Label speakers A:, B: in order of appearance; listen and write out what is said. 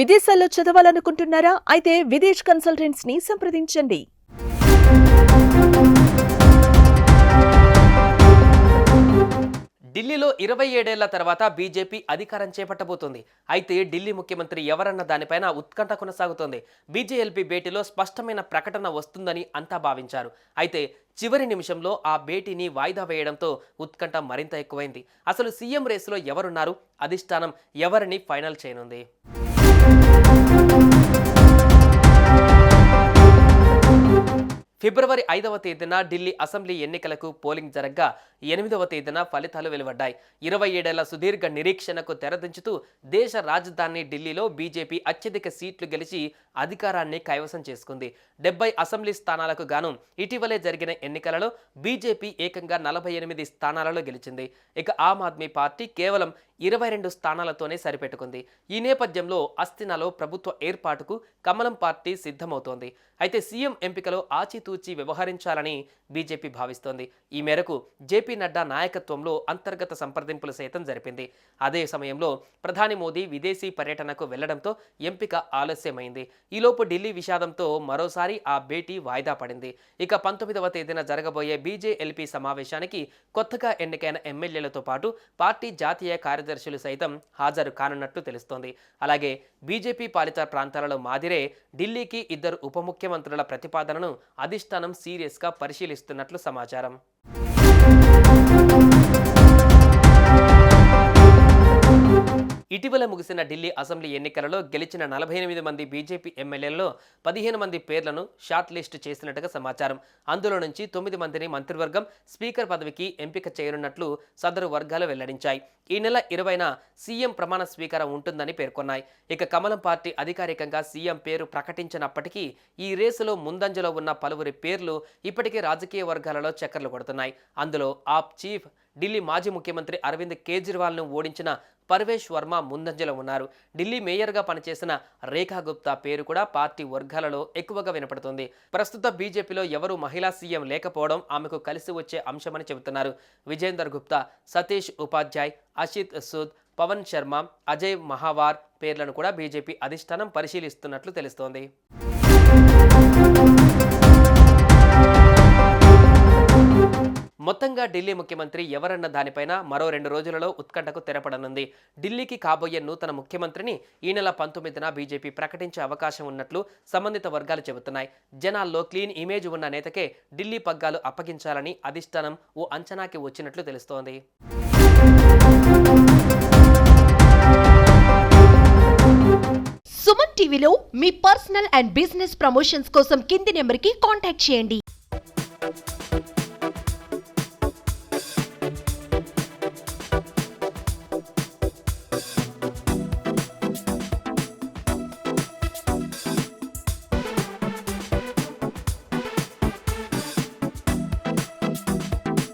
A: విదేశాల్లో చదవాలనుకుంటున్నారా? అయితే విదేశ్ కన్సల్టెంట్స్ని సంప్రదించండి.
B: ఢిల్లీలో ఇరవై ఏడేళ్ళ తర్వాత బీజేపీ అధికారం చేపట్టబోతోంది. అయితే ఢిల్లీ ముఖ్యమంత్రి ఎవరన్న దానిపైన ఉత్కంఠ కొనసాగుతోంది. బీజేఎల్పీ భేటీలో స్పష్టమైన ప్రకటన వస్తుందని అంతా భావించారు. అయితే చివరి నిమిషంలో ఆ భేటీని వాయిదా వేయడంతో ఉత్కంఠ మరింత ఎక్కువైంది. అసలు సీఎం రేసులో ఎవరున్నారు? అధిష్టానం ఎవరిని ఫైనల్ చేయనుంది? ఫిబ్రవరి ఐదవ తేదీన ఢిల్లీ అసెంబ్లీ ఎన్నికలకు పోలింగ్ జరగ్గా ఎనిమిదవ తేదీన ఫలితాలు వెలువడ్డాయి. ఇరవై ఏడేళ్ళ సుదీర్ఘ నిరీక్షణకు తెరదించుతూ దేశ రాజధాని ఢిల్లీలో బీజేపీ అత్యధిక సీట్లు గెలిచి అధికారాన్ని కైవసం చేసుకుంది. డెబ్బై అసెంబ్లీ స్థానాలకు గాను ఇటీవలే జరిగిన ఎన్నికలలో బీజేపీ ఏకంగా నలభై ఎనిమిది స్థానాలలో గెలిచింది. ఇక ఆమ్ ఆద్మీ పార్టీ కేవలం ఇరవై రెండు స్థానాలతోనే సరిపెట్టుకుంది. ఈ నేపథ్యంలో అస్థినాలో ప్రభుత్వ ఏర్పాటుకు కమలం పార్టీ సిద్ధమవుతోంది. అయితే సీఎం ఎంపికలో ఆచితూచి వ్యవహరించాలని బీజేపీ భావిస్తోంది. ఈ మేరకు జేపీ నడ్డా నాయకత్వంలో అంతర్గత సంప్రదింపులు సైతం జరిపింది. అదే సమయంలో ప్రధాని మోదీ విదేశీ పర్యటనకు వెళ్ళడంతో ఎంపిక ఆలస్యమైంది. ఈలోపు ఢిల్లీ విషాదంతో మరోసారి ఆ భేటీ వాయిదా పడింది. ఇక పంతొమ్మిదవ తేదీన జరగబోయే బీజేఎల్పీ సమావేశానికి కొత్తగా ఎన్నికైన ఎమ్మెల్యేలతో పాటు పార్టీ జాతీయ కార్యదర్శులు సైతం హాజరు కానున్నట్టు తెలుస్తోంది. అలాగే బీజేపీ పాలిత ప్రాంతాలలో మాదిరే ఢిల్లీకి ఇద్దరు ఉప ముఖ్యమంత్రుల ప్రతిపాదనను అధిష్ట అధిష్టానం సీరియస్గా పరిశీలిస్తున్నట్లు సమాచారం. ఇటీవల ముగిసిన ఢిల్లీ అసెంబ్లీ ఎన్నికలలో గెలిచిన నలభై ఎనిమిది మంది బీజేపీ ఎమ్మెల్యేలలో పదిహేను మంది పేర్లను షార్ట్ లిస్ట్ చేసినట్టుగా సమాచారం. అందులో నుంచి తొమ్మిది మందిని మంత్రివర్గం స్పీకర్ పదవికి ఎంపిక చేయనున్నట్లు సదరు వర్గాలు వెల్లడించాయి. ఈ నెల ఇరవైన సీఎం ప్రమాణ స్వీకారం ఉంటుందని పేర్కొన్నాయి. ఇక కమలం పార్టీ అధికారికంగా సీఎం పేరు ప్రకటించినప్పటికీ ఈ రేసులో ముందంజలో ఉన్న పలువురి పేర్లు ఇప్పటికే రాజకీయ వర్గాలలో చక్కర్లు కొడుతున్నాయి. అందులో ఆప్ చీఫ్ ఢిల్లీ మాజీ ముఖ్యమంత్రి అరవింద్ కేజ్రీవాల్ను ఓడించిన పర్వేష్ వర్మ ముందంజలో ఉన్నారు. ఢిల్లీ మేయర్గా పనిచేసిన రేఖా గుప్తా పేరు కూడా పార్టీ వర్గాలలో ఎక్కువగా వినపడుతుంది. ప్రస్తుత బీజేపీలో ఎవరు మహిళా సీఎం లేకపోవడం ఆమెకు కలిసి వచ్చే అంశమని చెబుతున్నారు. విజేందర్ గుప్తా సతీష్ ఉపాధ్యాయ్ అషిత్ సూద్ పవన్ శర్మ అజయ్ మహావార్ పేర్లను కూడా బీజేపీ అధిష్టానం పరిశీలిస్తున్నట్లు తెలుస్తోంది. మొత్తంగా ఢిల్లీ ముఖ్యమంత్రి ఎవరన్న దానిపైన మరో రెండు రోజులలో ఉత్కంఠకు తెరపడనుంది. ఢిల్లీకి కాబోయే నూతన ముఖ్యమంత్రిని ఈ నెల పంతొమ్మిదిన బీజేపీ ప్రకటించే అవకాశం ఉన్నట్లు సంబంధిత వర్గాలు చెబుతున్నాయి. జనాల్లో క్లీన్ ఇమేజ్ ఉన్న నేతకే ఢిల్లీ పగ్గాలు అప్పగించాలని అధిష్టానం ఓ అంచనాకి వచ్చినట్లు తెలుస్తోంది.
C: సుమన్ టీవీలో మీ పర్సనల్ అండ్ బిజినెస్ ప్రమోషన్స్ కోసం కింది నెంబర్కి కాంటాక్ట్ చేయండి.